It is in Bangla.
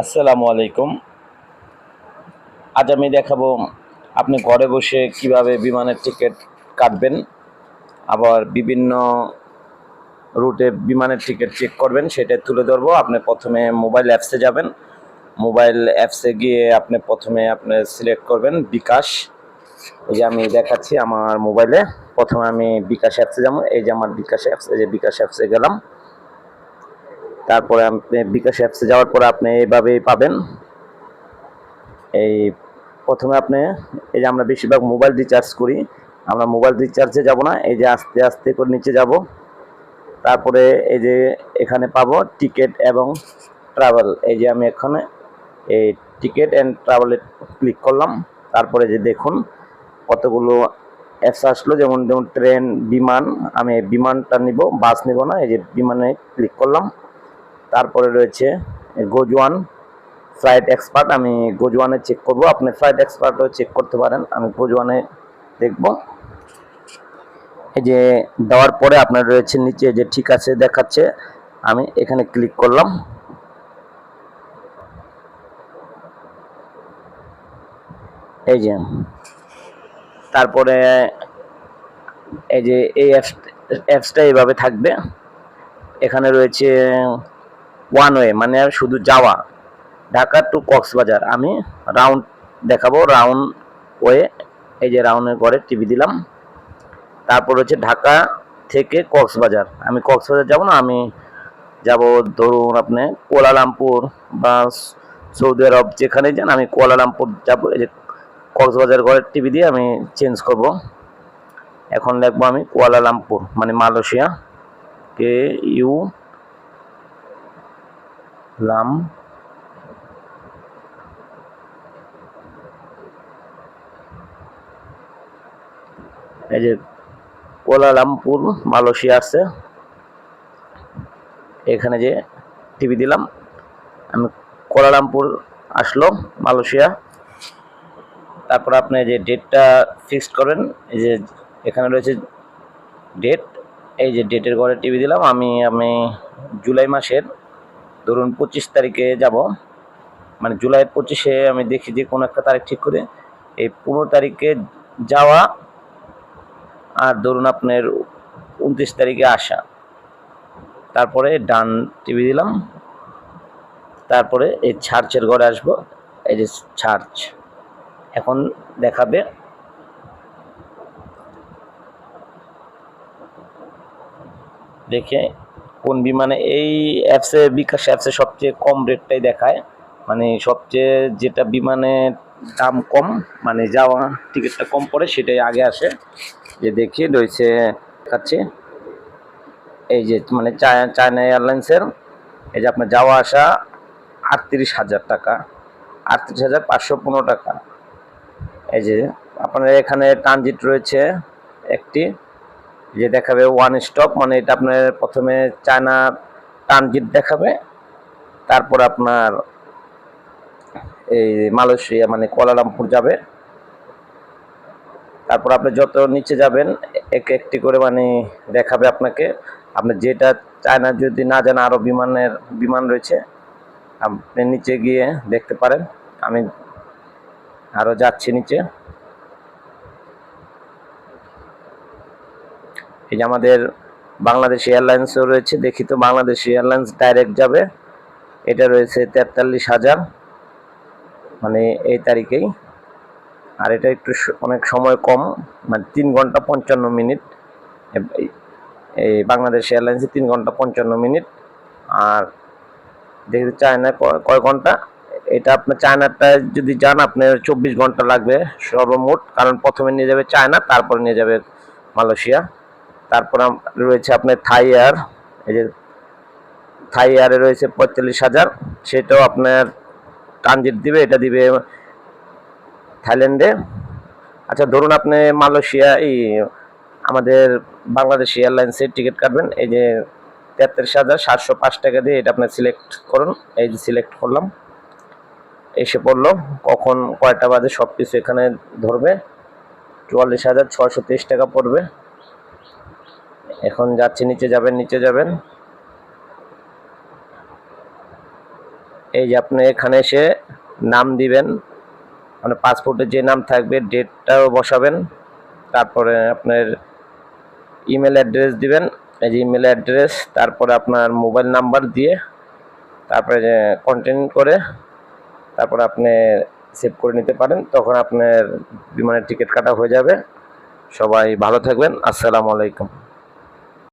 আসসালামু আলাইকুম। আজ আমি দেখাবো আপনি ঘরে বসে কীভাবে বিমানের টিকিট কাটবেন, আবার বিভিন্ন রুটে বিমানের টিকিট চেক করবেন, সেটা তুলে ধরবো। আপনি প্রথমে মোবাইল অ্যাপসে যাবেন। মোবাইল অ্যাপসে গিয়ে আপনি প্রথমে আপনি সিলেক্ট করবেন বিকাশ। এই যে আমি দেখাচ্ছি আমার মোবাইলে প্রথমে আমি বিকাশ অ্যাপসে যাব। এই যে আমার বিকাশ অ্যাপস এই যে বিকাশ অ্যাপসে গেলাম। তারপরে আপনি বিকাশ অ্যাপসে যাওয়ার পরে আপনি এইভাবেই পাবেন। এই প্রথমে আপনি, এই যে আমরা বেশিরভাগ মোবাইল রিচার্জ করি, আমরা মোবাইল রিচার্জে যাব না, এই যে আস্তে আস্তে করে নিচে যাব। তারপরে এই যে এখানে পাবো টিকিট এবং ট্রাভেল এই যে আমি এখানে এই টিকিট অ্যান্ড ট্রাভেলে ক্লিক করলাম। তারপরে যে দেখুন কতগুলো অ্যাপস আসলো, যেমন যেমন ট্রেন বিমান, আমি বিমানটা নিব বাস নিব না, এই যে বিমানে ক্লিক করলাম। তারপরে রয়েছে গোজওয়ান ফ্লাইট এক্সপার্ট। আমি গোজওয়ানে চেক করব। আপনি ফ্লাইট এক্সপার্টও চেক করতে পারেন। আমি গোজওয়ানে দেখব। এই যে দেওয়ার পরে আপনার রয়েছে নিচে যে ঠিক আছে দেখাচ্ছে, আমি এখানে ক্লিক করলাম। এই যে তারপরে এই যে এই অ্যাপস অ্যাপসটা এইভাবে থাকবে। এখানে রয়েছে ওয়ান ওয়ে মানে শুধু যাওয়া। ঢাকা টু কক্সবাজার। আমি রাউন্ড দেখাবো রাউন্ড ওয়ে এই যে রাউন্ডের ঘরে টিভি দিলাম। তারপর হচ্ছে ঢাকা থেকে কক্সবাজার। আমি কক্সবাজার যাব না, আমি যাব ধরুন আপনি কুয়ালালামপুর বা সৌদি আরব, যেখানে যান, আমি কুয়ালালামপুর যাব। এই যে কক্সবাজার ঘরের টিভি দিয়ে আমি চেঞ্জ করব। এখন লিখব আমি কুয়ালালামপুর মানে মালয়েশিয়া কে ইউ লাম। এই যে কোলালামপুর মালয়েশিয়া আছে। এখানে যে টিভি দিলাম। আমি কোলালামপুর আসলো মালয়েশিয়া। তারপর আপনি যে ডেটটা ফিক্সড করেন, এই যে এখানে রয়েছে ডেট, এই যে ডেটের ঘরে টিভি দিলাম। আমি আমি জুলাই মাসের ধরুন পঁচিশ তারিখে যাব। মানে জুলাইয়ের পঁচিশে আমি দেখি যে কোনো একটা তারিখ ঠিক করে এই পনেরো তারিখে যাওয়া আর ধরুন আপনার উনত্রিশ তারিখে আসা। তারপরে ডান টিভি দিলাম। তারপরে এই ছার্চের ঘরে আসব। এই যে ছার্চ এখন দেখাবে। দেখে কোন বিমানে এই অ্যাপসে বিকাশ অ্যাপসে সবচেয়ে কম রেটটাই দেখায়। মানে সবচেয়ে যেটা বিমানে দাম কম মানে যাওয়া টিকিটটা কম পড়ে, সেটাই আগে আসে। যে দেখি, রয়েছে দেখাচ্ছি এই যে মানে চায়না এয়ারলাইন্সের, এই যে আপনার যাওয়া আসা আটত্রিশ হাজার টাকা। আটত্রিশ হাজার পাঁচশো পনেরো টাকা। এই যে, আপনার এখানে ট্রানজিট রয়েছে একটি। যে দেখাবে ওয়ান স্টপ মানে এটা আপনার প্রথমে চায়না ট্রানজিট দেখাবে, তারপর আপনার এই মালয়েশিয়া মানে কুয়ালালামপুর যাবে। তারপর আপনি যত নিচে যাবেন, এক একটি করে মানে দেখাবে আপনাকে। আপনি যেটা চায়না যদি না জানা আরও বিমানের বিমান রয়েছে, আপনি নিচে গিয়ে দেখতে পারেন। আমি আরও যাচ্ছি নিচে। এই যে আমাদের বাংলাদেশ এয়ারলাইন্সও রয়েছে, দেখি তো বাংলাদেশ এয়ারলাইন্স ডাইরেক্ট যাবে। এটা রয়েছে তেতাল্লিশ হাজার মানে এই তারিখেই। আর এটা একটু অনেক সময় কম মানে তিন ঘণ্টা পঞ্চান্ন মিনিট। এই- বাংলাদেশ এয়ারলাইন্সে তিন ঘণ্টা পঞ্চান্ন মিনিট। আর দেখতে চায়না কয় ঘণ্টা? এটা আপনার চায়নাটা যদি যান, আপনার চব্বিশ ঘণ্টা লাগবে সর্বমোট। কারণ প্রথমে নিয়ে যাবে চায়না, তারপরে নিয়ে যাবে মালয়েশিয়া। তারপর রয়েছে আপনার থাই এয়ার, এই যে থাই এয়ারে রয়েছে পঁয়তাল্লিশ হাজার। সেটাও আপনার ট্রানজিট দিবে, এটা দিবে থাইল্যান্ডে। আচ্ছা ধরুন আপনি মালয়েশিয়া, এই আমাদের বাংলাদেশ এয়ারলাইন্সের টিকিট কাটবেন, এই যে তেত্রিশ হাজার সাতশো পাঁচ টাকা দিয়ে এটা আপনি সিলেক্ট করুন, এই যে সিলেক্ট করলাম। এসে পড়ল, কখন কয়টা বাজে সব কিছু এখানে ধরবে। চুয়াল্লিশ হাজার ছশো তেইশ টাকা পড়বে। এখন যাচ্ছি, নিচে যাবেন নিচে যাবেন। এই যে আপনি এখানে এসে নাম দিবেন মানে পাসপোর্টে যে নাম থাকবে, ডেটটাও বসাবেন। তারপরে আপনার ইমেল অ্যাড্রেস দিবেন। এই যে ইমেল অ্যাড্রেস, তারপরে আপনার মোবাইল নাম্বার দিয়ে তারপরে কন্টিনিউ করে তারপরে আপনি সেভ করে নিতে পারেন। তখন আপনার বিমানের টিকিট কাটা হয়ে যাবে। সবাই ভালো থাকবেন। আসসালামু আলাইকুম।